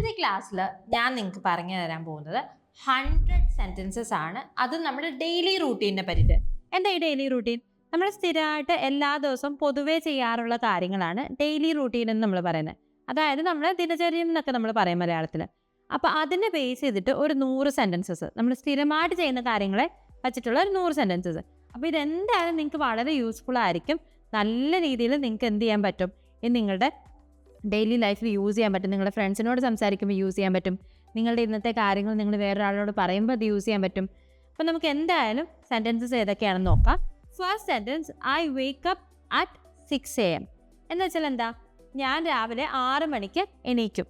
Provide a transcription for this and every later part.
ഇന്നത്തെ ക്ലാസ്സിൽ ഞാൻ നിങ്ങൾക്ക് പറഞ്ഞു തരാൻ പോകുന്നത് ഹൺഡ്രഡ് സെന്റൻസസ് ആണ്. അത് നമ്മുടെ ഡെയിലി റൂട്ടീനെ പറ്റിയിട്ട്. എന്താ ഈ ഡെയിലി റൂട്ടീൻ നമ്മൾ സ്ഥിരമായിട്ട് എല്ലാ ദിവസവും പൊതുവേ ചെയ്യാറുള്ള കാര്യങ്ങളാണ് ഡെയിലി റൂട്ടീൻ എന്ന് നമ്മൾ പറയുന്നത്. അതായത് നമ്മൾ ദിനചര്യം എന്നൊക്കെ നമ്മൾ പറയും മലയാളത്തിൽ അപ്പോൾ അതിനെ ബേസ് ചെയ്തിട്ട് ഒരു നൂറ് സെന്റൻസസ് നമ്മൾ സ്ഥിരമായിട്ട് ചെയ്യുന്ന കാര്യങ്ങളെ വച്ചിട്ടുള്ള ഒരു നൂറ് സെന്റൻസസ് അപ്പോൾ ഇതെന്തായാലും നിങ്ങൾക്ക് വളരെ യൂസ്ഫുൾ ആയിരിക്കും. നല്ല രീതിയിൽ നിങ്ങൾക്ക് എന്ത് ചെയ്യാൻ പറ്റും? ഇത് നിങ്ങളുടെ ഡെയിലി ലൈഫിൽ യൂസ് ചെയ്യാൻ പറ്റും. നിങ്ങളുടെ ഫ്രണ്ട്സിനോട് സംസാരിക്കുമ്പോൾ യൂസ് ചെയ്യാൻ പറ്റും. നിങ്ങളുടെ ഇന്നത്തെ കാര്യങ്ങൾ നിങ്ങൾ വേറൊരാളോട് പറയുമ്പോൾ അത് യൂസ് ചെയ്യാൻ പറ്റും. അപ്പോൾ നമുക്ക് എന്തായാലും സെന്റൻസസ് ഏതൊക്കെയാണെന്ന് നോക്കാം. First sentence I wake up at six A M എന്ന് വെച്ചാൽ എന്താ? ഞാൻ രാവിലെ ആറ് മണിക്ക് എണീക്കും.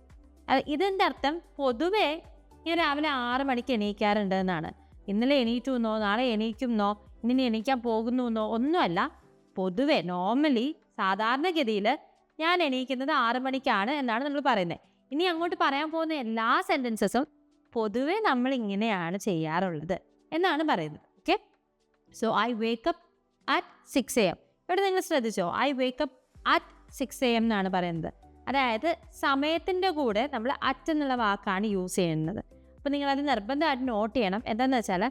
ഇതിന്റെ അർത്ഥം? പൊതുവേ ഞാൻ രാവിലെ ആറ് മണിക്ക് എണീക്കാറുണ്ട് എന്നാണ്. ഇന്നലെ എണീറ്റു എന്നോ നാളെ എണീക്കുന്നോ ഇനി എണീക്കാൻ പോകുന്നു എന്നോ ഒന്നുമല്ല. പൊതുവെ നോർമലി സാധാരണഗതിയിൽ ഞാൻ എണീക്കുന്നത് ആറ് മണിക്കാണ് എന്നാണ് നമ്മൾ പറയുന്നത് ഇനി അങ്ങോട്ട് പറയാൻ പോകുന്ന എല്ലാ സെന്റൻസസും പൊതുവെ നമ്മൾ ഇങ്ങനെയാണ് ചെയ്യാറുള്ളത് എന്നാണ് പറയുന്നത്. Okay so I wake up at six A M ഇവിടെ നിങ്ങൾ ശ്രദ്ധിച്ചോ? I wake up at six A M എന്നാണ് പറയുന്നത്. അതായത് സമയത്തിന്റെ കൂടെ നമ്മൾ അറ്റ് എന്നുള്ള വാക്കാണ് യൂസ് ചെയ്യുന്നത്. അപ്പോൾ നിങ്ങളത് നിർബന്ധമായിട്ട് നോട്ട് ചെയ്യണം. എന്താണെന്ന് വെച്ചാൽ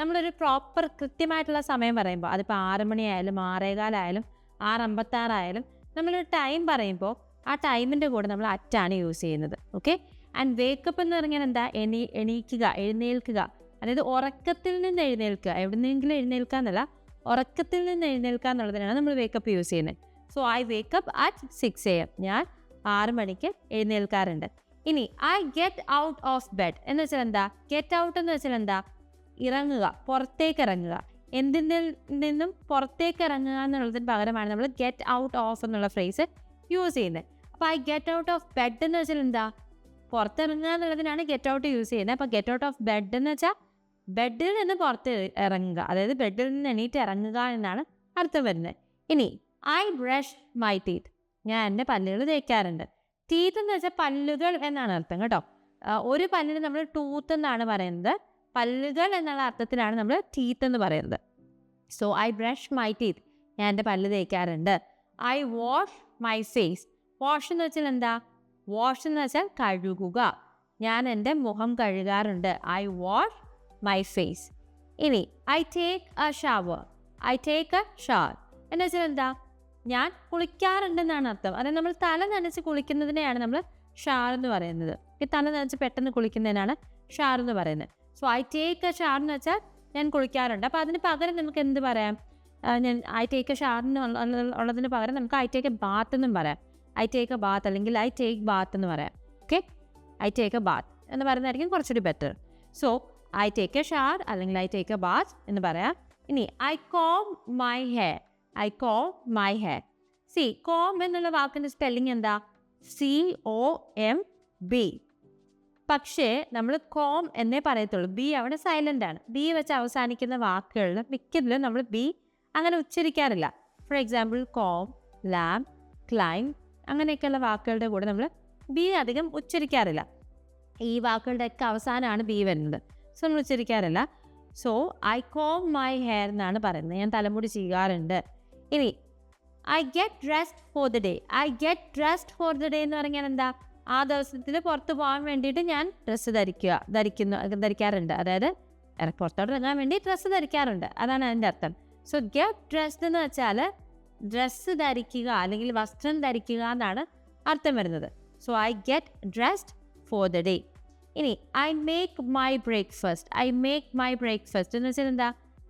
നമ്മളൊരു പ്രോപ്പർ കൃത്യമായിട്ടുള്ള സമയം പറയുമ്പോൾ അതിപ്പോൾ ആറ് മണിയായാലും ആറേകാലായാലും ആറ് അമ്പത്താറായാലും നമ്മളൊരു ടൈം പറയുമ്പോൾ ആ ടൈമിന്റെ കൂടെ നമ്മൾ അറ്റാണ് യൂസ് ചെയ്യുന്നത് ഓക്കെ ആൻഡ് വേക്കപ്പ് എന്ന് പറഞ്ഞാൽ എന്താ? എണീ എണീക്കുക എഴുന്നേൽക്കുക. അതായത് ഉറക്കത്തിൽ നിന്ന് എഴുന്നേൽക്കുക. എവിടെന്നെങ്കിലും എഴുന്നേൽക്കുക എന്നല്ല ഉറക്കത്തിൽ നിന്ന് എഴുന്നേൽക്കുക എന്നുള്ളതിനാണ് നമ്മൾ വേക്കപ്പ് യൂസ് ചെയ്യുന്നത്. So I wake up at six A M ഞാൻ ആറ് മണിക്ക് എഴുന്നേൽക്കാറുണ്ട്. ഇനി I get out of bed എന്ന് വെച്ചാൽ എന്താ? ഗെറ്റ് ഔട്ട് എന്ന് വെച്ചാൽ എന്താ? ഇറങ്ങുക പുറത്തേക്ക് ഇറങ്ങുക. എന്തിൽ നിന്നും പുറത്തേക്ക് ഇറങ്ങുക എന്നുള്ളതിന് പകരമാണ് നമ്മൾ ഗെറ്റ് ഔട്ട് ഓഫ് എന്നുള്ള ഫ്രേസ് യൂസ് ചെയ്യുന്നത്. അപ്പോൾ I get out of bed എന്ന് വെച്ചാൽ എന്താ? പുറത്തിറങ്ങുക എന്നുള്ളതിനാണ് ഗെറ്റ് ഔട്ട് യൂസ് ചെയ്യുന്നത്. അപ്പോൾ ഗെറ്റ് ഔട്ട് ഓഫ് ബെഡ് എന്ന് വെച്ചാൽ ബെഡിൽ നിന്ന് പുറത്ത് ഇറങ്ങുക. അതായത് ബെഡിൽ നിന്ന് എണീറ്റ് ഇറങ്ങുക എന്നാണ് അർത്ഥം വരുന്നത്. ഇനി ഐ ബ്രഷ് മൈ ടീത്ത് ഞാൻ എന്റെ പല്ലുകൾ തേക്കാറുണ്ട്. ടീത്ത് എന്ന് വെച്ചാൽ പല്ലുകൾ എന്നാണ് അർത്ഥം കേട്ടോ. ഒരു പല്ലിന് നമ്മൾ ടൂത്ത് എന്നാണ് പറയുന്നത്. പല്ലുകൾ എന്നുള്ള അർത്ഥത്തിലാണ് നമ്മൾ ടീത്ത് എന്ന് പറയുന്നത്. So I brush my teeth ഞാൻ എന്റെ പല്ല് തേക്കാറുണ്ട്. I wash my face wash എന്ന് വെച്ചാൽ എന്താ? വാഷ് എന്ന് വെച്ചാൽ കഴുകുക. ഞാൻ എന്റെ മുഖം കഴുകാറുണ്ട്. ഐ വാഷ് മൈ ഫേസ് ഇനി I take a shower I take a shower എന്ന് വെച്ചാൽ എന്താ? ഞാൻ കുളിക്കാറുണ്ടെന്നാണ് അർത്ഥം. അതായത് നമ്മൾ തല നനച്ച് കുളിക്കുന്നതിനെയാണ് നമ്മൾ ഷാർ എന്ന് പറയുന്നത്. ഈ തല നനച്ച് പെട്ടെന്ന് കുളിക്കുന്നതിനാണ് ഷാർ എന്ന് പറയുന്നത്. So I take a shower എന്ന് വെച്ചാൽ ഞാൻ കുളിക്കാറുണ്ട്. അപ്പോൾ അതിന് പകരം നമുക്ക് എന്ത് പറയാം? ഞാൻ ഐ ടേക്ക് എ ഷാറിന് ഉള്ളതിന് പകരം നമുക്ക് ഐ ടേക്ക് എ ബാത്ത് എന്നും പറയാം. ഐ ടേക്ക് എ ബാത്ത് അല്ലെങ്കിൽ ഐ ടേക്ക് ബാത്ത് എന്ന് പറയാം. Okay I take a bath എന്ന് പറയുന്നതായിരിക്കും കുറച്ചുകൂടി better so I take a shower അല്ലെങ്കിൽ ഐ ടേക്ക് എ ബാത്ത് എന്ന് പറയാം. ഇനി I comb my hair I comb my hair C comb എന്നുള്ള വാക്കിന്റെ സ്പെല്ലിംഗ് എന്താ? സി ഒ എം ബി പക്ഷേ നമ്മൾ കോം എന്നേ പറയത്തുള്ളൂ. ബി അവിടെ സൈലന്റ് ആണ്. ബി വെച്ച് അവസാനിക്കുന്ന വാക്കുകളിൽ മിക്കതിലും നമ്മൾ ബി അങ്ങനെ ഉച്ചരിക്കാറില്ല. For example comb lamb climb അങ്ങനെയൊക്കെയുള്ള വാക്കുകളുടെ കൂടെ നമ്മൾ ബി അധികം ഉച്ചരിക്കാറില്ല. ഈ വാക്കുകളുടെയൊക്കെ അവസാനമാണ് ബി വരുന്നത്. സോ നമ്മൾ ഉച്ചരിക്കാറില്ല. So I comb my hair എന്നാണ് പറയുന്നത്. ഞാൻ തലമുടി ചെയ്യാറുണ്ട്. ഇനി I get dressed for the day I get dressed for the day എന്ന് പറഞ്ഞാൽ എന്താ? ആ ദിവസത്തിൽ പുറത്ത് പോകാൻ വേണ്ടിയിട്ട് ഞാൻ ഡ്രസ്സ് ധരിക്കുക ധരിക്കുന്നു ധരിക്കാറുണ്ട്. അതായത് പുറത്തോട്ട് ഇറങ്ങാൻ വേണ്ടി ഡ്രസ്സ് ധരിക്കാറുണ്ട്. അതാണ് അതിന്റെ അർത്ഥം. സോ ഗെറ്റ് ഡ്രസ്ഡ് എന്ന് വെച്ചാൽ ഡ്രസ്സ് ധരിക്കുക അല്ലെങ്കിൽ വസ്ത്രം ധരിക്കുക എന്നാണ് അർത്ഥം വരുന്നത്. So I get dressed for the day ഇനി I make my breakfast I make my breakfast എന്ന് വെച്ചാൽ എന്താ?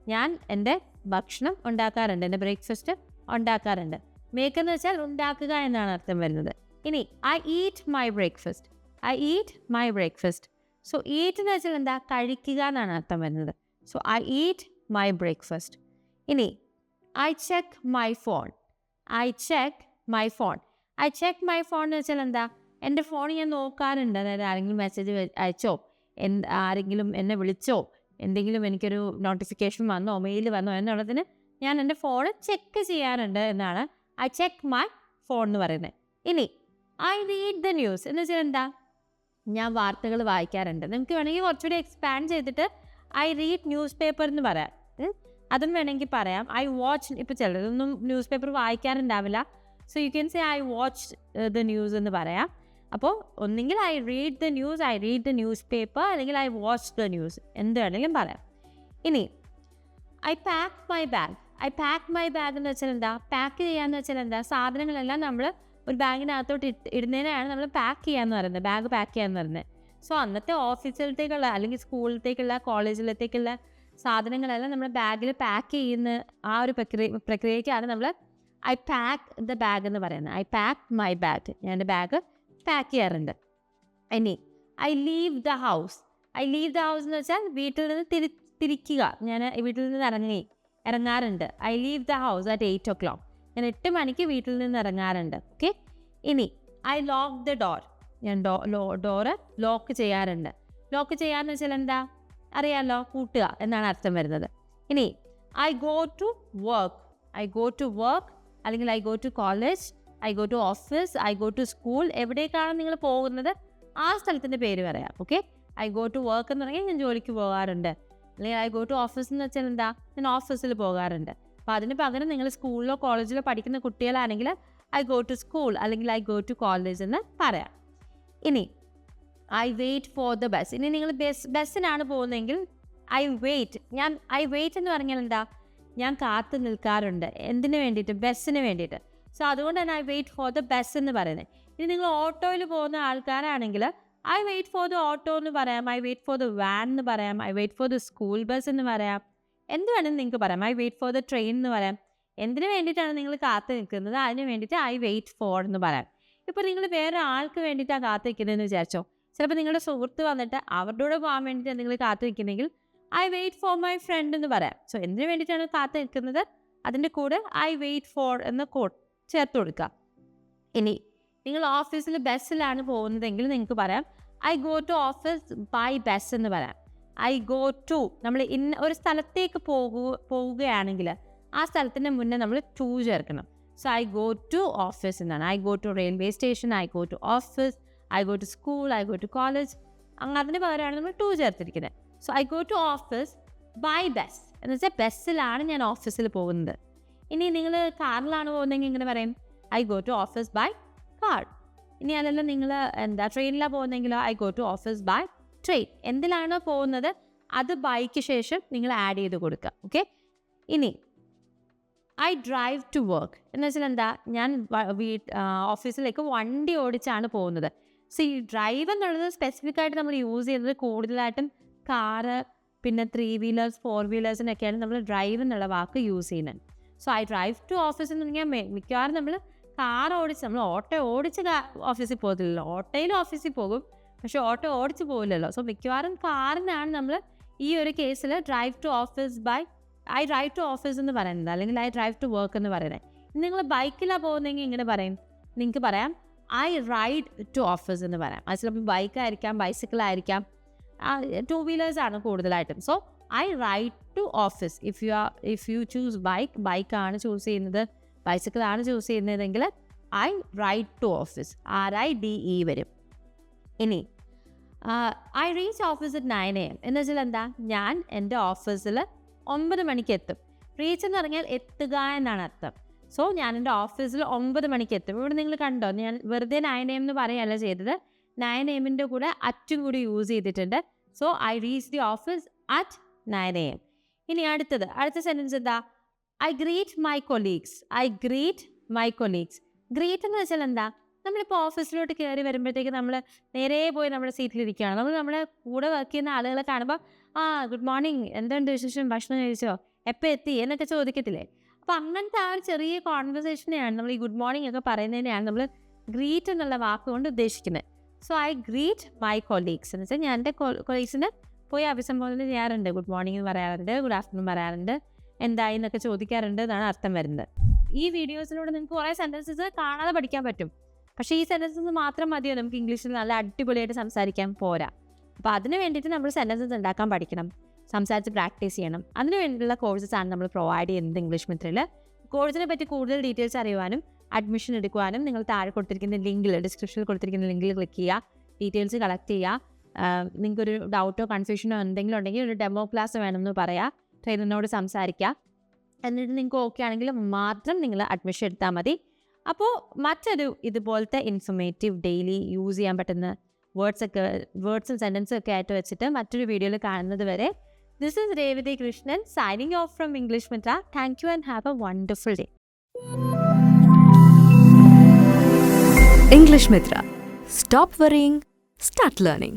ഞാൻ എന്റെ ഭക്ഷണം ഉണ്ടാക്കാറുണ്ട്. എന്റെ ബ്രേക്ക്ഫാസ്റ്റ് ഉണ്ടാക്കാറുണ്ട്. മേക്ക് എന്ന് വെച്ചാൽ ഉണ്ടാക്കുക എന്നാണ് അർത്ഥം വരുന്നത്. ഇനി I eat my breakfast I eat my breakfast so eat എന്ന് വെച്ചാൽ എന്താ? കഴിക്കുക എന്നാണ് അർത്ഥം വരുന്നത്. So I eat my breakfast ഇനി I check my phone I check my phone I check my phone എന്ന് വെച്ചാൽ എന്താ? എന്റെ ഫോൺ ഞാൻ നോക്കാറുണ്ട്. അതായത് ആരെങ്കിലും മെസ്സേജ് അയച്ചോ? എന്ത് ആരെങ്കിലും എന്നെ വിളിച്ചോ? എന്തെങ്കിലും എനിക്കൊരു നോട്ടിഫിക്കേഷൻ വന്നോ? മെയിൽ വന്നോ? എന്നുള്ളതിന് ഞാൻ എന്റെ ഫോൺ ചെക്ക് ചെയ്യാറുണ്ട് എന്നാണ് ഐ ചെക്ക് മൈ ഫോൺ എന്ന് പറയുന്നത്. ഇനി ഐ റീഡ് ദ ന്യൂസ് എന്ന് വെച്ചാൽ എന്താ? ഞാൻ വാർത്തകൾ വായിക്കാറുണ്ട്. നിങ്ങൾക്ക് വേണമെങ്കിൽ കുറച്ചുകൂടി എക്സ്പാൻഡ് ചെയ്തിട്ട് ഐ റീഡ് ന്യൂസ് പേപ്പർ എന്ന് പറയാം. അതും വേണമെങ്കിൽ പറയാം. ഐ വാച്ച് ഇപ്പോൾ ചിലതൊന്നും newspaper വായിക്കാറുണ്ടാവില്ല so you can say I watch the news എന്ന് പറയാം. അപ്പോൾ ഒന്നെങ്കിൽ I read the news I read the newspaper അല്ലെങ്കിൽ ഐ വാച്ച് ദ ന്യൂസ് എന്ത് വേണമെങ്കിലും പറയാം. ഇനി I pack my bag I pack my bag എന്ന് വെച്ചാൽ എന്താ? പാക്ക് ചെയ്യാന്ന് വെച്ചാൽ എന്താ? സാധനങ്ങളെല്ലാം നമ്മൾ ഒരു ബാഗിനകത്തോട്ട് ഇട്ട് ഇടുന്നതിനാണ് നമ്മൾ പാക്ക് ചെയ്യാന്ന് പറയുന്നത് ബാഗ് പാക്ക് ചെയ്യാന്ന് പറയുന്നത്. സോ അന്നത്തെ ഓഫീസിലത്തേക്കുള്ള അല്ലെങ്കിൽ സ്കൂളിലത്തേക്കുള്ള കോളേജിലത്തേക്കുള്ള സാധനങ്ങളെല്ലാം നമ്മൾ ബാഗിൽ പാക്ക് ചെയ്യുന്ന ആ ഒരു പ്രക്രിയ പ്രക്രിയക്കാണ് നമ്മൾ ഐ പാക്ക് ദ ബാഗ് എന്ന് പറയുന്നത്. ഐ പാക്ക് മൈ ബാഗ് ഞാൻ എന്റെ ബാഗ് പാക്ക് ചെയ്യാറുണ്ട്. ഇനി I leave the house I leave the house എന്ന് വെച്ചാൽ വീട്ടിൽ നിന്ന് തിരി തിരിക്കുക. ഞാൻ വീട്ടിൽ നിന്ന് ഇറങ്ങി ഇറങ്ങാറുണ്ട്. I leave the house at eight o'clock ഞാൻ എട്ട് മണിക്ക് വീട്ടിൽ നിന്ന് ഇറങ്ങാറുണ്ട്. ഓക്കെ ഇനി ഐ ലോക്ക് ദ ഡോർ ഞാൻ ഡോ ലോ ഡോറ് ലോക്ക് ചെയ്യാറുണ്ട്. ലോക്ക് ചെയ്യാന്ന് വെച്ചാൽ എന്താ? അറിയാമല്ലോ കൂട്ടുക എന്നാണ് അർത്ഥം വരുന്നത്. ഇനി I go to work I go to work അല്ലെങ്കിൽ I go to college I go to office I go to school എവിടേക്കാണ് നിങ്ങൾ പോകുന്നത്? ആ സ്ഥലത്തിന്റെ പേര് പറയാം. Okay I go to work എന്ന് പറഞ്ഞാൽ ഞാൻ ജോലിക്ക് പോകാറുണ്ട്. അല്ലെങ്കിൽ ഐ ഗോ ടു ഓഫീസ് എന്ന് വെച്ചാൽ എന്താ? ഞാൻ ഓഫീസിൽ പോകാറുണ്ട്. അപ്പോൾ അതിന് പകരം നിങ്ങൾ സ്കൂളിലോ കോളേജിലോ പഠിക്കുന്ന കുട്ടികളാണെങ്കിൽ ഐ ഗോ ടു സ്കൂൾ അല്ലെങ്കിൽ ഐ ഗോ ടു കോളേജ് എന്ന് പറയാം. ഇനി I wait for the bus. ഇനി നിങ്ങൾ ബസ് ബസ്സിനാണ് പോകുന്നതെങ്കിൽ ഐ വെയിറ്റ്. ഞാൻ ഐ വെയിറ്റ് എന്ന് പറഞ്ഞാൽ എന്താ? ഞാൻ കാത്തു നിൽക്കാറുണ്ട്. എന്തിനു വേണ്ടിയിട്ട്? ബസ്സിന് വേണ്ടിയിട്ട്. സോ അതുകൊണ്ട് തന്നെ I wait for the bus എന്ന് പറയുന്നത്. ഇനി നിങ്ങൾ ഓട്ടോയിൽ പോകുന്ന ആൾക്കാരാണെങ്കിൽ I wait for the auto എന്ന് പറയാം. I wait for the van എന്ന് പറയാം. I wait for the school bus എന്ന് പറയാം. എന്ത് വേണമെന്ന് നിങ്ങൾക്ക് പറയാം. I wait for the train എന്ന് പറയാം. എന്തിനു വേണ്ടിയിട്ടാണ് നിങ്ങൾ കാത്തു നിൽക്കുന്നത്? അതിന് വേണ്ടിയിട്ട് ഐ വെയിറ്റ് ഫോർ എന്ന് പറയാം. ഇപ്പോൾ നിങ്ങൾ വേറെ ആൾക്ക് വേണ്ടിയിട്ടാണ് കാത്തു നിൽക്കുന്നതെന്ന് വിചാരിച്ചോ? ചിലപ്പോൾ നിങ്ങളുടെ സുഹൃത്ത് വന്നിട്ട് അവരുടെ കൂടെ പോകാൻ വേണ്ടിയിട്ട് നിങ്ങൾ കാത്തു നിൽക്കുന്നെങ്കിൽ I wait for my friend എന്ന് പറയാം. സോ എന്തിനു വേണ്ടിയിട്ടാണ് കാത്തു നിൽക്കുന്നത്? അതിന്റെ കൂടെ ഐ വെയിറ്റ് ഫോർ എന്ന് കോ ചേർത്ത് കൊടുക്കുക. ഇനി നിങ്ങൾ ഓഫീസിൽ ബസ്സിലാണ് പോകുന്നതെങ്കിൽ നിങ്ങൾക്ക് പറയാം. I go to office by bus എന്ന് പറയാം. I go to. നമ്മൾ ഇന്ന ഒരു സ്ഥലത്തേക്ക് പോകു പോവുകയാണെങ്കിൽ ആ സ്ഥലത്തിന്റെ മുന്നേ നമ്മൾ ടു ചേർക്കണം. So I go to office എന്നാണ്. I go to railway station I go to office I go to school I go to college. അങ്ങനെ അതിന് പകരമാണ് നമ്മൾ ടു ചേർത്തിരിക്കുന്നത് so I go to office by bus. എന്ന് വെച്ചാൽ ബസ്സിലാണ് ഞാൻ ഓഫീസിൽ പോകുന്നത്. ഇനി നിങ്ങൾ കാറിലാണ് പോകുന്നതെങ്കിൽ ഇങ്ങനെ പറയും. I go to office by car. ഇനി അതല്ല നിങ്ങൾ എന്താ ട്രെയിനിലാണ് പോകുന്നതെങ്കിലോ I go to office by train എന്തിലാണോ പോകുന്നത് അത് ബൈക്ക് ശേഷം നിങ്ങൾ ആഡ് ചെയ്ത് കൊടുക്കുക. ഓക്കെ ഇനി ഐ ഡ്രൈവ് ടു വർക്ക് എന്ന് വെച്ചാൽ എന്താ? ഞാൻ വീട്ട് ഓഫീസിലേക്ക് വണ്ടി ഓടിച്ചാണ് പോകുന്നത്. സോ ഈ ഡ്രൈവ് എന്നുള്ളത് സ്പെസിഫിക് ആയിട്ട് നമ്മൾ യൂസ് ചെയ്യുന്നത് കൂടുതലായിട്ടും കാറ് പിന്നെ ത്രീ വീലേഴ്സ് ഫോർ വീലേഴ്സിനൊക്കെയാണ് നമ്മൾ ഡ്രൈവ് എന്നുള്ള വാക്ക് യൂസ് ചെയ്യുന്നത്. So I drive to office എന്ന് പറഞ്ഞാൽ മിക്കവാറും നമ്മൾ കാർ ഓടിച്ച് നമ്മൾ ഓട്ടോ ഓടിച്ച് ഓഫീസിൽ പോകത്തില്ലല്ലോ. ഓട്ടോയിൽ ഓഫീസിൽ പോകും. പക്ഷെ ഓട്ടോ ഓടിച്ചു പോകില്ലല്ലോ സോ മിക്കവാറും കാറിനാണ് നമ്മൾ ഈ ഒരു കേസിൽ drive to office by I drive to office എന്ന് പറയുന്നത്. അല്ലെങ്കിൽ ഐ ഡ്രൈവ് ടു വർക്ക് എന്ന് പറയുന്നത്. നിങ്ങൾ ബൈക്കിലാണ് പോകുന്നതെങ്കിൽ ഇങ്ങനെ പറയും. നിങ്ങൾക്ക് പറയാം ഐ റൈഡ് ടു ഓഫീസ് എന്ന് പറയാം. അത് ചിലപ്പോൾ ബൈക്കായിരിക്കാം ബൈസിക്കിൾ ആയിരിക്കാം ടു വീലേഴ്സ് ആണ് കൂടുതലായിട്ടും. So I ride to office if you are if you choose bike ബൈക്കാണ് ചൂസ് ചെയ്യുന്നത്. ബൈസിക്കിളാണ് ചൂസ് ചെയ്യുന്നതെങ്കിൽ I ride to office R I D E വരും. ഇനി I reach office at nine A M എന്ന് വെച്ചാൽ എന്താ? ഞാൻ എന്റെ ഓഫീസിൽ ഒമ്പത് മണിക്ക് എത്തും. റീച്ച് എന്ന് പറഞ്ഞാൽ എത്തുക എന്നാണ് അർത്ഥം. സോ ഞാൻ എന്റെ ഓഫീസിൽ ഒമ്പത് മണിക്ക് എത്തും. ഇവിടെ നിങ്ങൾ കണ്ടോ? ഞാൻ വെറുതെ നയൻ എം എന്ന് പറയുകയല്ല ചെയ്തത്. നയൻ എമ്മിന്റെ കൂടെ അറ്റും കൂടി യൂസ് ചെയ്തിട്ടുണ്ട്. So I reach the office at nine A M ഇനി അടുത്തത്. അടുത്ത സെന്റൻസ് എന്താ? I greet my colleagues I greet my colleagues greet എന്ന് വെച്ചാൽ എന്താ? നമ്മളിപ്പോൾ ഓഫീസിലോട്ട് കയറി വരുമ്പോഴത്തേക്ക് നമ്മൾ നേരെ പോയി നമ്മുടെ സീറ്റിലിരിക്കുകയാണ്. നമ്മൾ നമ്മുടെ കൂടെ വർക്ക് ചെയ്യുന്ന ആളുകളെ കാണുമ്പോൾ ആ ഗുഡ് മോർണിംഗ് എന്തുണ്ട് വിശേഷം? ഭക്ഷണം കഴിച്ചോ? എപ്പോൾ എത്തി? എന്നൊക്കെ ചോദിക്കത്തില്ലേ? അപ്പോൾ അങ്ങനത്തെ ആ ഒരു ചെറിയ കോൺവെർസേഷനെയാണ് നമ്മൾ ഈ ഗുഡ് മോർണിംഗ് ഒക്കെ പറയുന്നതിനെയാണ് നമ്മൾ ഗ്രീറ്റ് എന്നുള്ള വാക്കുകൊണ്ട് ഉദ്ദേശിക്കുന്നത്. So I greet my colleagues എന്ന് വെച്ചാൽ ഞാൻ എന്റെ കൊളീഗ്സിന് പോയി അഭിസംബോധന ചെയ്യാറുണ്ട്. ഗുഡ് മോർണിംഗ് എന്ന് പറയാറുണ്ട് ഗുഡ് ആഫ്റ്റർനൂൺ പറയാറുണ്ട് എന്തായി എന്നൊക്കെ ചോദിക്കാറുണ്ട് എന്നാണ് അർത്ഥം വരുന്നത്. ഈ വീഡിയോസിലൂടെ നിങ്ങൾക്ക് കുറേ സെന്റൻസസ് കാണാതെ പഠിക്കാൻ പറ്റും. പക്ഷേ ഈ സെന്റൻസസ് മാത്രം മതിയോ? നമുക്ക് ഇംഗ്ലീഷിൽ നല്ല അടിപൊളിയായിട്ട് സംസാരിക്കാൻ പോരാ. അപ്പോൾ അതിന് വേണ്ടിയിട്ട് നമ്മൾ സെന്റൻസസ് ഉണ്ടാക്കാൻ പഠിക്കണം. സംസാരിച്ച് പ്രാക്ടീസ് ചെയ്യണം. അതിന് വേണ്ടിയുള്ള കോഴ്സസ് ആണ് നമ്മൾ പ്രൊവൈഡ് ചെയ്യുന്നത് ഇംഗ്ലീഷ് മിത്രയിൽ കോഴ്സിനെ പറ്റി കൂടുതൽ ഡീറ്റെയിൽസ് അറിയുവാനും അഡ്മിഷൻ എടുക്കുവാനും നിങ്ങൾ താഴെ കൊടുത്തിരിക്കുന്ന ലിങ്കിൽ ഡിസ്ക്രിപ്ഷനിൽ കൊടുത്തിരിക്കുന്ന ലിങ്കിൽ ക്ലിക്ക് ചെയ്യുക. ഡീറ്റെയിൽസ് കളക്ട് ചെയ്യുക. നിങ്ങൾക്കൊരു ഡൗട്ടോ കൺഫ്യൂഷനോ എന്തെങ്കിലും ഉണ്ടെങ്കിൽ ഒരു ഡെമോ ക്ലാസ് വേണമെന്ന് പറയാം. ട്രെയിനറിനോട് സംസാരിക്കുക. എന്നിട്ട് നിങ്ങൾക്ക് ഓക്കെ ആണെങ്കിൽ മാത്രം നിങ്ങൾ അഡ്മിഷൻ എടുത്താൽ മതി. അപ്പോൾ മറ്റൊരു ഇതുപോലത്തെ ഇൻഫർമേറ്റീവ് ഡെയിലി യൂസ് ചെയ്യാൻ പറ്റുന്ന വേർഡ്സ് ഒക്കെ വേർഡ്സും സെന്റൻസും ഒക്കെ ആയിട്ട് വെച്ചിട്ട് മറ്റൊരു വീഡിയോയിൽ കാണുന്നത് വരെ this is Revathi Krishnan signing off from English Mitra thank you and have a wonderful day English Mitra. Stop worrying, start learning.